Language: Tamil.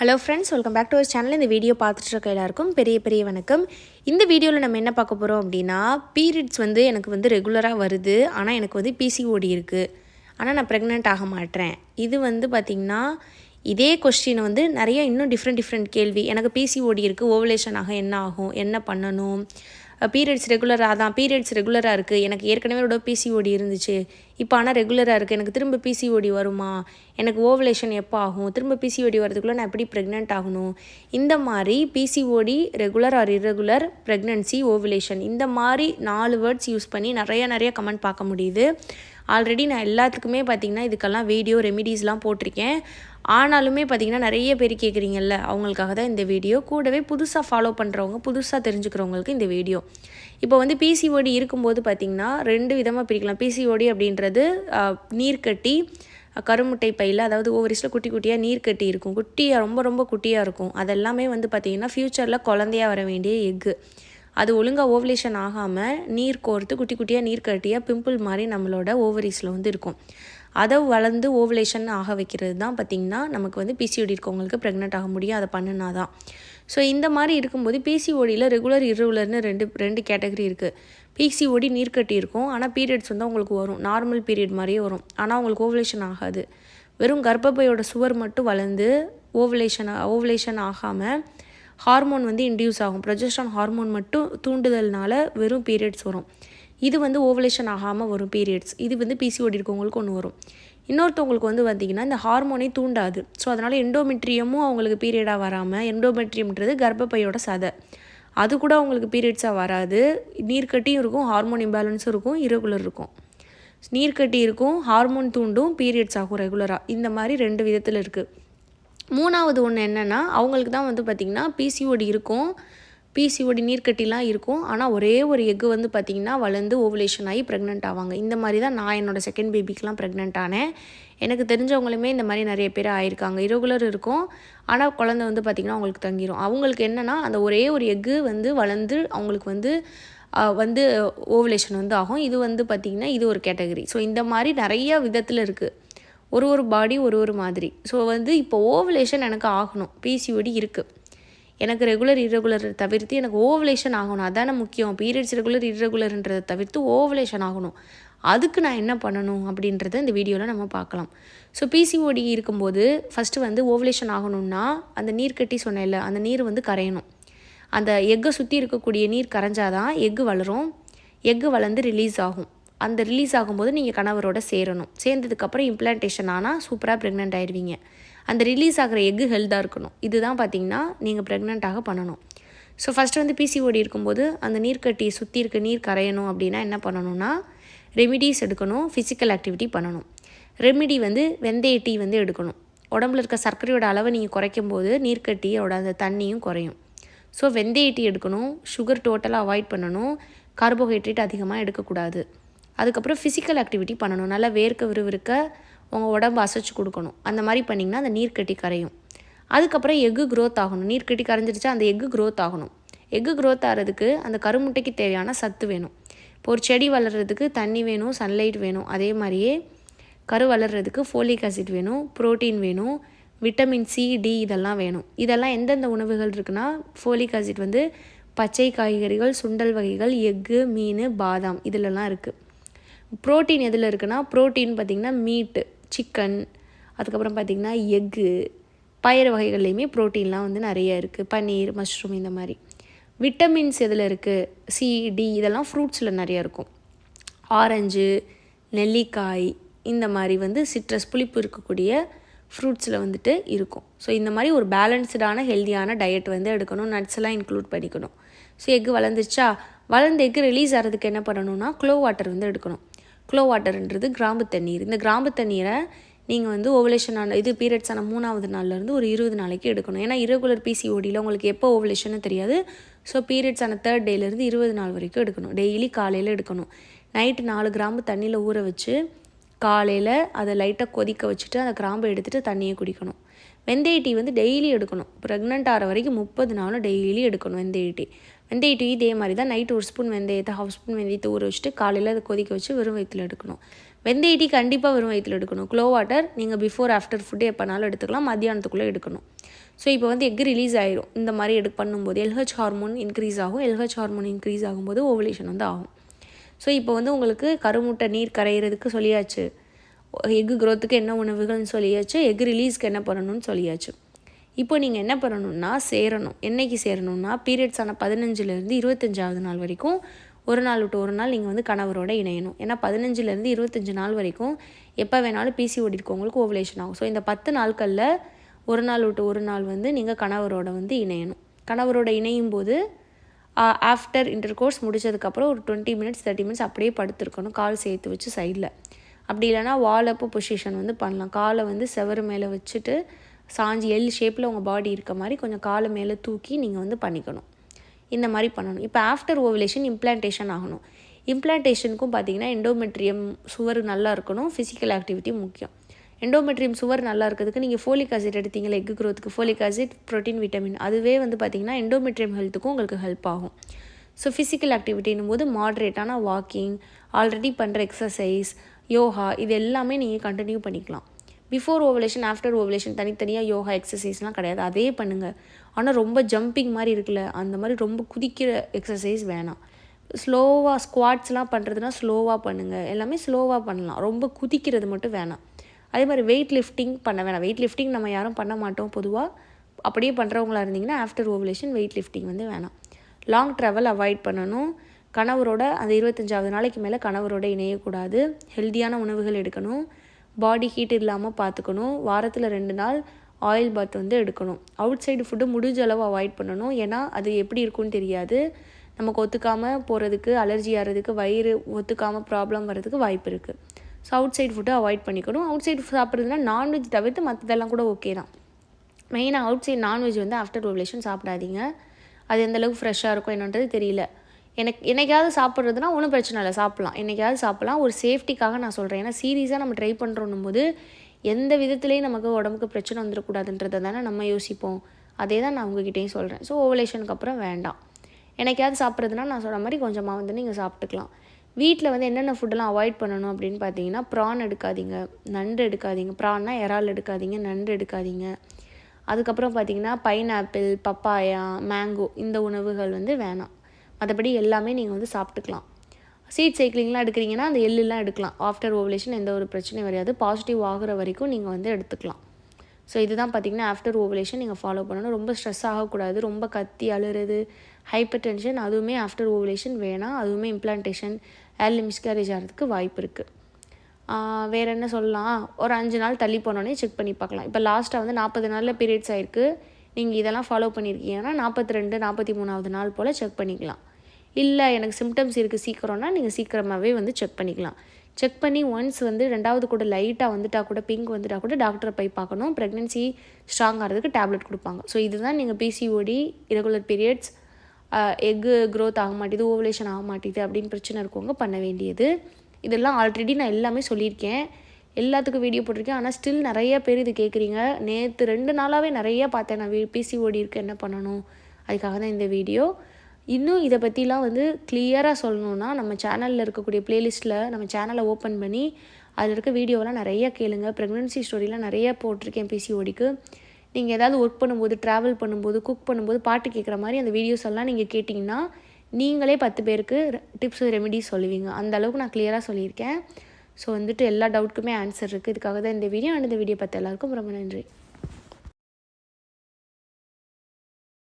Hello friends welcome back to our channel இந்த வீடியோ பார்த்துட்டு இருக்க எல்லாருக்கும் பெரிய பெரிய வணக்கம். இந்த வீடியோவில் நம்ம என்ன பார்க்க போகிறோம் அப்படின்னா பீரியட்ஸ் வந்து எனக்கு வந்து ரெகுலராக வருது. ஆனால் எனக்கு வந்து பிசிஓடி இருக்குது ஆனால் நான் ப்ரெக்னென்ட் ஆக மாட்டேன் இது வந்து பார்த்திங்கன்னா இதே கொஸ்டினை வந்து நிறைய இன்னும் டிஃப்ரெண்ட் டிஃப்ரெண்ட் கேள்வி. எனக்கு பிசிஓடி இருக்குது ஓவலேஷன் ஆக என்ன ஆகும்? என்ன பண்ணணும்? பீரியட்ஸ் ரெகுலராக தான் பீரியட்ஸ் ரெகுலராக இருக்குது எனக்கு ஏற்கனவே ஒரு பிசிஓடி இருந்துச்சு. இப்போ ஆனால் ரெகுலராக இருக்குது எனக்கு திரும்ப பிசிஓடி வருமா? எனக்கு ஓவலேஷன் எப்போ ஆகும்? திரும்ப பிசிஓடி வரதுக்குள்ளே நான் எப்படி ப்ரெக்னென்ட் ஆகணும்? இந்த மாதிரி PCOD regular or irregular pregnancy ovulation இந்த மாதிரி நாலு வேர்ட்ஸ் யூஸ் பண்ணி நிறைய நிறைய கமெண்ட் பார்க்க முடியுது. ஆல்ரெடி நான் எல்லாத்துக்குமே பார்த்திங்கன்னா இதுக்கெல்லாம் வீடியோ ரெமிடிஸ்லாம் போட்டிருக்கேன். ஆனாலுமே பார்த்தீங்கன்னா நிறைய பேர் கேட்குறீங்கல்ல அவங்களுக்காக தான் இந்த வீடியோ கூடவே புதுசாக ஃபாலோ பண்ணுறவங்க புதுசாக தெரிஞ்சுக்கிறவங்களுக்கு இந்த வீடியோ இப்போ வந்து பிசிஓடி இருக்கும்போது பார்த்திங்கன்னா ரெண்டு விதமாக பிரிக்கலாம். பிசிஓடி அப்படின்றது நீர்க்கட்டி கருமுட்டை பையில் அதாவது ஓவரிஸில் குட்டி குட்டியாக நீர் கட்டி இருக்கும். குட்டியாக ரொம்ப ரொம்ப குட்டியாக இருக்கும். அதெல்லாமே வந்து பார்த்திங்கன்னா ஃப்யூச்சரில் குழந்தையா வர வேண்டிய எக்கு அது ஒழுங்காக ஓவலேஷன் ஆகாமல் நீர் கோர்த்து குட்டி குட்டியாக நீர் கட்டியாக பிம்பிள் மாதிரி நம்மளோட ஓவரிஸில் வந்து இருக்கும். அதை வளர்ந்து ஓவலேஷன் ஆக வைக்கிறது தான் பார்த்திங்கன்னா நமக்கு வந்து பிசிஓடி இருக்கவங்களுக்கு ப்ரெக்னென்ட் ஆக முடியும். அதை பண்ணினா தான். ஸோ இந்த மாதிரி இருக்கும்போது பிசிஓடியில் ரெகுலர் irregularனு ரெண்டு ரெண்டு கேட்டகரி இருக்குது பிசிஓடி நீர்க்கட்டி இருக்கும். ஆனால் பீரியட்ஸ் வந்து அவங்களுக்கு வரும். நார்மல் பீரியட் மாதிரியே வரும். ஆனால் அவங்களுக்கு ஓவலேஷன் ஆகாது. வெறும் கர்ப்பப்பையோட சுவர் மட்டும் வளர்ந்து ஓவலேஷன் ஓவலேஷன் ஆகாமல் ஹார்மோன் வந்து இன்டியூஸ் ஆகும். ப்ரொஜெஸ்ட்ரான் ஹார்மோன் மட்டும் தூண்டுதல்னால வெறும் பீரியட்ஸ் வரும். இது வந்து ஓவலேஷன் ஆகாமல் வரும் பீரியட்ஸ் இது வந்து பிசிஓடி இருக்கவங்களுக்கு ஒன்று வரும். இன்னொருத்தவங்களுக்கு வந்து பார்த்திங்கன்னா இந்த ஹார்மோனே தூண்டாது. ஸோ அதனால் எண்டோமெட்ரியமும் அவங்களுக்கு பீரியடாக வராமல் எண்டோமெட்ரியம்ன்றது கர்ப்பப்பையோட சதை. அது கூட அவங்களுக்கு பீரியட்ஸாக வராது. நீர்க்கட்டியும் இருக்கும் ஹார்மோன் இம்பேலன்ஸும் இருக்கும் இரகுலர் இருக்கும். நீர்க்கட்டி இருக்கும் ஹார்மோன் தூண்டும் பீரியட்ஸ் ஆகும் ரெகுலராக இந்த மாதிரி ரெண்டு விதத்தில் இருக்குது மூணாவது ஒன்று என்னென்னா அவங்களுக்கு தான் வந்து பார்த்திங்கன்னா பிசிஓடி இருக்கும். பிசிஓடி நீர்க்கட்டிலாம் இருக்கும். ஆனால் ஒரே ஒரு எக்கு வந்து பார்த்திங்கன்னா வளர்ந்து ஓவலேஷன் ஆகி ப்ரெக்னென்ட் ஆவாங்க. இந்த மாதிரி தான் நான் என்னோடய செகண்ட் பேபிக்கெலாம் ப்ரெக்னென்ட் ஆனேன். எனக்கு தெரிஞ்சவங்களுமே இந்த மாதிரி நிறைய பேர் ஆயிருக்காங்க. இரகுலர் இருக்கும். ஆனால் குழந்தை வந்து பார்த்திங்கன்னா அவங்களுக்கு தங்கிரும். அவங்களுக்கு என்னென்னா அந்த ஒரே ஒரு எக்கு வந்து வளர்ந்து அவங்களுக்கு வந்து வந்து ஓவலேஷன் வந்து ஆகும். இது வந்து பார்த்திங்கன்னா இது ஒரு கேட்டகரி ஸோ இந்த மாதிரி நிறைய விதத்தில் இருக்குது ஒரு ஒரு பாடி ஒரு ஒரு மாதிரி. ஸோ வந்து இப்போ ஓவலேஷன் எனக்கு ஆகணும். பிசிஓடி இருக்குது எனக்கு ரெகுலர் இரகுலர் தவிர்த்து எனக்கு ஓவலேஷன் ஆகணும். அதானே முக்கியம். பீரியட்ஸ் ரெகுலர் இரகுலர்ன்றதை தவிர்த்து ஓவலேஷன் ஆகணும். அதுக்கு நான் என்ன பண்ணணும் அப்படின்றத இந்த வீடியோவில் நம்ம பார்க்கலாம். ஸோ பிசிஓடி இருக்கும்போது ஃபஸ்ட்டு வந்து ஓவலேஷன் ஆகணும்னா அந்த நீர் கட்டி சொன்னேன்ல அந்த நீர் வந்து கரையணும். அந்த எக்கை சுற்றி இருக்கக்கூடிய நீர் கரைஞ்சாதான் எக்கு வளரும். எக்கு வளர்ந்து ரிலீஸ் ஆகும். அந்த ரிலீஸ் ஆகும்போது நீங்கள் கணவரோட சேரணும். சேர்ந்ததுக்கப்புறம் இம்ப்ளான்டேஷன் ஆனால் சூப்பராக ப்ரெக்னென்ட் ஆயிடுவீங்க. அந்த ரிலீஸ் ஆகிற எக்கு ஹெல்த்தாக இருக்கணும். இதுதான் பார்த்தீங்கன்னா நீங்கள் ப்ரெக்னென்ட்டாக பண்ணணும். ஸோ ஃபஸ்ட்டு வந்து பிசிஓடி இருக்கும்போது அந்த நீர்க்கட்டியை சுற்றி இருக்க நீர் கரையணும் அப்படின்னா என்ன பண்ணணும்னா ரெமிடிஸ் எடுக்கணும் ஃபிசிக்கல் ஆக்டிவிட்டி பண்ணணும். ரெமிடி வந்து வெந்தய டீ வந்து எடுக்கணும். உடம்புல இருக்க சர்க்கரையோட அளவை நீங்கள் குறைக்கும் போது நீர்க்கட்டியோட அந்த தண்ணியும் குறையும். ஸோ வெந்தய டீ எடுக்கணும் சுகர் டோட்டலாக அவாய்ட் பண்ணணும் கார்போஹைட்ரேட் அதிகமாக எடுக்கக்கூடாது. அதுக்கப்புறம் ஃபிசிக்கல் ஆக்டிவிட்டி பண்ணணும். நல்லா வேர்க்க விறுவிறுக்க உங்கள் உடம்பு அசைச்சு கொடுக்கணும். அந்த மாதிரி பண்ணிங்கன்னா அந்த நீர்க்கட்டி கரையும். அதுக்கப்புறம் எக்கு க்ரோத் ஆகணும். நீர்க்கட்டி கரைஞ்சிருச்சா அந்த எக்கு க்ரோத் ஆகணும். எக்கு க்ரோத் ஆகிறதுக்கு அந்த கருமுட்டைக்கு தேவையான சத்து வேணும். இப்போ ஒரு செடி வளர்கிறதுக்கு தண்ணி வேணும் சன்லைட் வேணும். அதே மாதிரியே கரு வளர்கிறதுக்கு ஃபோலிக் ஆசிட் வேணும் புரோட்டீன் வேணும் விட்டமின் சி டி இதெல்லாம் வேணும். இதெல்லாம் எந்தெந்த உணவுகள் இருக்குன்னா ஃபோலிக் ஆசிட் வந்து பச்சை காய்கறிகள் சுண்டல் வகைகள் எக்கு மீன் பாதாம் இதிலெல்லாம் இருக்குது புரோட்டீன் எதில் இருக்குன்னா ப்ரோட்டீன் பார்த்திங்கன்னா மீட்டு சிக்கன் அதுக்கப்புறம் பார்த்திங்கன்னா எக்கு பயிறு வகைகள்லையுமே ப்ரோட்டீன்லாம் வந்து நிறைய இருக்குது பன்னீர் மஷ்ரூம் இந்த மாதிரி. விட்டமின்ஸ் எதில் இருக்குது சி டி இதெல்லாம் ஃப்ரூட்ஸில் நிறைய இருக்கும். ஆரஞ்சு நெல்லிக்காய் இந்த மாதிரி வந்து சிட்ரஸ் புளிப்பு இருக்கக்கூடிய ஃப்ரூட்ஸில் வந்துட்டு இருக்கும். ஸோ இந்த மாதிரி ஒரு பேலன்ஸ்டான ஹெல்த்தியான டயட் வந்து எடுக்கணும். நட்ஸ் எல்லாம் இன்க்ளூட் பண்ணிக்கணும். ஸோ எக்கு வளர்ந்துச்சா வளர்ந்த எக்கு ரிலீஸ் ஆகிறதுக்கு என்ன பண்ணணும்னா க்ளோ வாட்டர் வந்து எடுக்கணும். குளோ வாட்டர்ன்றது கிராம்பு தண்ணீர். இந்த கிராம்பு தண்ணீரை நீங்கள் வந்து ஓவலேஷன் ஆன இது பீரியட்ஸ் ஆன மூணாவது நாள்லேருந்து ஒரு இருபது நாளைக்கு எடுக்கணும். ஏன்னா இரகுலர் பிசிஓடியில் உங்களுக்கு எப்போ ஓவலேஷன்னு தெரியாது. ஸோ பீரியட்ஸ் ஆன தேர்ட் டேலேருந்து இருபது நாள் வரைக்கும் எடுக்கணும். டெய்லி காலையில் எடுக்கணும். நைட்டு நாலு கிராம்பு தண்ணியில் ஊற வச்சு காலையில் அதை லைட்டாக கொதிக்க வச்சுட்டு அந்த கிராம்பை எடுத்துகிட்டு தண்ணியை குடிக்கணும். வெந்தய டீ வந்து டெய்லி எடுக்கணும். ப்ரெக்னென்ட் ஆகிற வரைக்கும் முப்பது நாளும் டெய்லி எடுக்கணும் வெந்தய டீ. வெந்தய டீ இதே மாதிரி தான் நைட்டு ஒரு ஸ்பூன் வெந்தயத்தை ஹாஃப் ஸ்பூன் வெந்தயத்தை ஊற வச்சுட்டு காலையில் அதை கொதிக்க வச்சு வெறும் வயிற்றில் எடுக்கணும். வெந்தய டீ கண்டிப்பாக வெறும் வயிற்றில் எடுக்கணும். க்ளோ வாட்டர் நீங்கள் பிஃபோர் ஆஃப்டர் ஃபுட்டு எப்போனாலும் எடுத்துக்கலாம். மத்தியானத்துக்குள்ளே எடுக்கணும். ஸோ இப்போ வந்து எக் ரிலீஸ் ஆயிரும். இந்த மாதிரி எடு பண்ணும்போது எல்ஹெச் ஹார்மோன் இன்க்ரீஸ் ஆகும். எல்ஹெச் ஹார்மோன் இன்க்ரீஸ் ஆகும்போது ஓவலேஷன் வந்து ஆகும். ஸோ இப்போ வந்து உங்களுக்கு கருமுட்டை நீர் கரையிறதுக்கு சொல்லியாச்சு. எக்கு க்ரோத்துக்கு என்ன உணவுகள்னு சொல்லியாச்சு எக் ரிலீஸ்க்கு என்ன பண்ணணும்னு சொல்லியாச்சு. இப்போ நீங்கள் என்ன பண்ணணும்னா சேரணும். என்னைக்கு சேரணும்னா பீரியட்ஸ் ஆன பதினஞ்சுலேருந்து இருபத்தஞ்சாவது நாள் வரைக்கும் ஒரு நாள் விட்டு ஒரு நாள் நீங்கள் வந்து கணவரோட இணையணும். ஏன்னா பதினஞ்சுலேருந்து இருபத்தஞ்சு நாள் வரைக்கும் எப்போ வேணாலும் பிசிஓடி இருக்கவங்களுக்கு ஓவலேஷன் ஆகும். ஸோ இந்த பத்து நாட்களில் ஒரு நாள் விட்டு ஒரு நாள் வந்து நீங்கள் கணவரோட வந்து இணையணும். கணவரோட இணையும் போது ஆஃப்டர் இன்டர் கோர்ஸ் முடிச்சதுக்கப்புறம் ஒரு டுவெண்ட்டி மினிட்ஸ் தேர்ட்டி மினிட்ஸ் அப்படியே படுத்துருக்கணும். கால் சேர்த்து வச்சு சைடில் அப்படி இல்லைனா வால் அப்பு பொசிஷன் வந்து பண்ணலாம். காலை வந்து செவரு மேலே வச்சுட்டு சாஞ்சி எல் ஷேப்பில் உங்கள் பாடி இருக்க மாதிரி கொஞ்சம் காலை மேலே தூக்கி நீங்கள் வந்து பண்ணிக்கணும். இந்த மாதிரி பண்ணணும். இப்போ ஆஃப்டர் ஓவிலேஷன் இம்ப்ளான்டேஷன் ஆகணும். இம்ப்ளான்டேஷனுக்கும் பார்த்தீங்கன்னா எண்டோமெட்ரியம் சுவர் நல்லா இருக்கணும். ஃபிசிக்கல் ஆக்டிவிட்டி முக்கியம். எண்டோமெட்ரியம் சுவர் நல்லா இருக்கிறதுக்கு நீங்கள் ஃபோலிக் ஆசிட் எடுத்தீங்களா எக் க்ரோத்துக்கு ஃபோலிக் ஆசிட் ப்ரோட்டீன் விட்டமின் அதுவே வந்து பார்த்திங்கன்னா எண்டோமெட்ரியம் ஹெல்த்துக்கும் உங்களுக்கு ஹெல்ப் ஆகும். ஸோ ஃபிசிக்கல் ஆக்டிவிட்டின்னும் போது மாட்ரேட்டான வாக்கிங் ஆல்ரெடி பண்ணுற எக்ஸசைஸ் யோகா இது எல்லாமே நீங்கள் கண்டினியூ பண்ணிக்கலாம். பிஃபோர் ஓவலேஷன் ஆஃப்டர் ஓவலேஷன் தனித்தனியாக யோகா எக்ஸசைஸ்லாம் கிடையாது. அதே பண்ணுங்கள் ஆனால் ரொம்ப ஜம்பிங் மாதிரி இருக்குல்ல அந்த மாதிரி ரொம்ப குதிக்கிற எக்ஸசைஸ் வேணாம். ஸ்லோவாக ஸ்குவாட்ஸ்லாம் பண்ணுறதுனா ஸ்லோவாக பண்ணுங்கள் எல்லாமே ஸ்லோவாக பண்ணலாம். ரொம்ப குதிக்கிறது மட்டும் வேணாம். அதே மாதிரி வெயிட் லிஃப்டிங் பண்ண வேணாம். வெயிட் லிஃப்டிங் நம்ம யாரும் பண்ண மாட்டோம். பொதுவாக அப்படியே பண்ணுறவங்களா இருந்தீங்கன்னா ஆஃப்டர் ஓவலேஷன் வெயிட் லிஃப்டிங் வந்து வேணாம். லாங் ட்ராவல் அவாய்ட் பண்ணணும். கணவரோட அந்த இருபத்தஞ்சாவது நாளைக்கு மேலே கணவரோட இணையக்கூடாது. ஹெல்த்தியான உணவுகள் எடுக்கணும். பாடி ஹீட் இல்லாமல் பார்த்துக்கணும் வாரத்தில் ரெண்டு நாள் ஆயில் பாத் வந்து எடுக்கணும். அவுட் சைடு ஃபுட்டு முடிஞ்ச அளவு அவாய்ட் பண்ணணும். ஏன்னா அது எப்படி இருக்கும்னு தெரியாது. நமக்கு ஒத்துக்காமல் போகிறதுக்கு அலர்ஜி ஆகிறதுக்கு வயிறு ஒத்துக்காமல் ப்ராப்ளம் வர்றதுக்கு வாய்ப்பு இருக்குது ஸோ அவுட் சைடு ஃபுட்டை அவாய்ட் பண்ணிக்கணும். அவுட் சைடு சாப்பிட்றதுனா நான்வெஜ் தவிர்த்து மற்றதெல்லாம் கூட ஓகே தான். மெயினாக அவுட் சைட் நான்வெஜ் வந்து ஆஃப்டர் ஓவலேஷன் சாப்பிடாதீங்க. அது எந்தளவுக்கு ஃப்ரெஷ்ஷாக இருக்கும் என்னன்றது தெரியல. எனக்கு என்னைக்காவது சாப்பிட்றதுனா ஒன்றும் பிரச்சனை இல்லை சாப்பிட்லாம். என்னைக்காவது சாப்பிட்லாம். ஒரு சேஃப்டிக்காக நான் சொல்கிறேன் ஏன்னா சீரியஸாக நம்ம ட்ரை பண்ணுறோன்னும் போது எந்த விதத்துலேயும் நமக்கு உடம்புக்கு பிரச்சனை வந்துடக்கூடாதுன்றதை தானே நம்ம யோசிப்போம். அதே தான் நான் உங்ககிட்டையும் சொல்கிறேன் ஸோ ஓவலேஷனுக்கு அப்புறம் வேண்டாம். எனக்காவது சாப்பிட்றதுனா நான் சொல்கிற மாதிரி கொஞ்சமாக வந்து நீங்கள் சாப்பிட்டுக்கலாம். வீட்டில் வந்து என்னென்ன ஃபுட்டெல்லாம் அவாய்ட் பண்ணணும் அப்படின்னு பார்த்தீங்கன்னா ப்ரான் எடுக்காதீங்க நண்டு எடுக்காதீங்க. ப்ரான்னா இறால் எடுக்காதீங்க நண்டு எடுக்காதீங்க. அதுக்கப்புறம் பார்த்தீங்கன்னா பைனாப்பிள் பப்பாயா மேங்கோ இந்த உணவுகள் வந்து வேணாம். மற்றபடி எல்லாமே நீங்கள் வந்து சாப்பிட்டுக்கலாம். சீட் சைக்கிளிங்லாம் எடுக்கிறீங்கன்னா அந்த எள்ளுலாம் எடுக்கலாம். ஆஃப்டர் ஓவலேஷன் எந்த ஒரு பிரச்சனையும் வராது. பாசிட்டிவ் ஆகுற வரைக்கும் நீங்கள் வந்து எடுத்துக்கலாம். ஸோ இதுதான் பார்த்தீங்கன்னா ஆஃப்டர் ஓவலேஷன் நீங்கள் ஃபாலோ பண்ணணும். ரொம்ப ஸ்ட்ரெஸ் ஆகக்கூடாது. ரொம்ப கத்தி அழுறது ஹைப்பர் டென்ஷன் அதுவுமே ஆஃப்டர் ஓவலேஷன் வேணாம். அதுவுமே இம்ப்ளான்டேஷன் ஏர்லி மிஸ்கேரேஜ் ஆகிறதுக்கு வாய்ப்பு இருக்குது வேறு என்ன சொல்லலாம்? ஒரு அஞ்சு நாள் தள்ளி போனோடனே செக் பண்ணி பார்க்கலாம். இப்போ லாஸ்ட்டாக வந்து நாற்பது நாளில் பீரியட்ஸ் ஆயிருக்கு. நீங்கள் இதெல்லாம் ஃபாலோ பண்ணியிருக்கீங்கன்னா நாற்பத்தி ரெண்டு நாற்பத்தி மூணாவது நாள் போல் செக் பண்ணிக்கலாம். இல்லை எனக்கு சிம்டம்ஸ் இருக்குது சீக்கிரம்னா நீங்கள் சீக்கிரமாகவே வந்து செக் பண்ணிக்கலாம். செக் பண்ணி ஒன்ஸ் வந்து ரெண்டாவது கூட லைட்டாக வந்துட்டால் கூட பிங்க் வந்துட்டால் கூட டாக்டரை போய் பார்க்கணும். ப்ரெக்னென்சி ஸ்ட்ராங் ஆகிறதுக்கு டேப்லெட் கொடுப்பாங்க. ஸோ இதுதான் நீங்கள் PCOD irregular periods egg growth ஆக மாட்டேது ஓவலேஷன் ஆக மாட்டேது அப்படின்னு பிரச்சனை இருக்கவங்க பண்ண வேண்டியது. இதெல்லாம் ஆல்ரெடி நான் எல்லாமே சொல்லியிருக்கேன். எல்லாத்துக்கும் வீடியோ போட்டிருக்கேன். ஆனால் ஸ்டில் நிறைய பேர் இது கேட்குறீங்க நேற்று ரெண்டு நாளாகவே நிறைய பார்த்தேன். நான் பிசிஓடி இருக்கு என்ன பண்ணணும்? அதுக்காக தான் இந்த வீடியோ இன்னும் இதை பற்றிலாம் வந்து கிளியராக சொல்லணுன்னா நம்ம சேனலில் இருக்கக்கூடிய ப்ளேலிஸ்ட்டில் நம்ம சேனலை ஓப்பன் பண்ணி அதில் இருக்க வீடியோலாம் நிறைய கேளுங்க. ப்ரெக்னென்சி ஸ்டோரிலாம் நிறைய போட்டிருக்கேன் பிசிஓடிக்கு நீங்கள் ஏதாவது ஒர்க் பண்ணும்போது ட்ராவல் பண்ணும்போது குக் பண்ணும்போது பாட்டு கேட்குற மாதிரி அந்த வீடியோஸ் எல்லாம் நீங்கள் கேட்டிங்கன்னா நீங்களே பத்து பேருக்கு டிப்ஸ் ரெமிடிஸ் சொல்லுவீங்க. அந்த அளவுக்கு நான் கிளியராக சொல்லியிருக்கேன். ஸோ வந்துட்டு எல்லா டவுட்டுக்குமே ஆன்சர் இருக்குது இதுக்காக தான் இந்த வீடியோ அண்ட் இந்த வீடியோ பார்த்த எல்லாருக்கும் ரொம்ப நன்றி.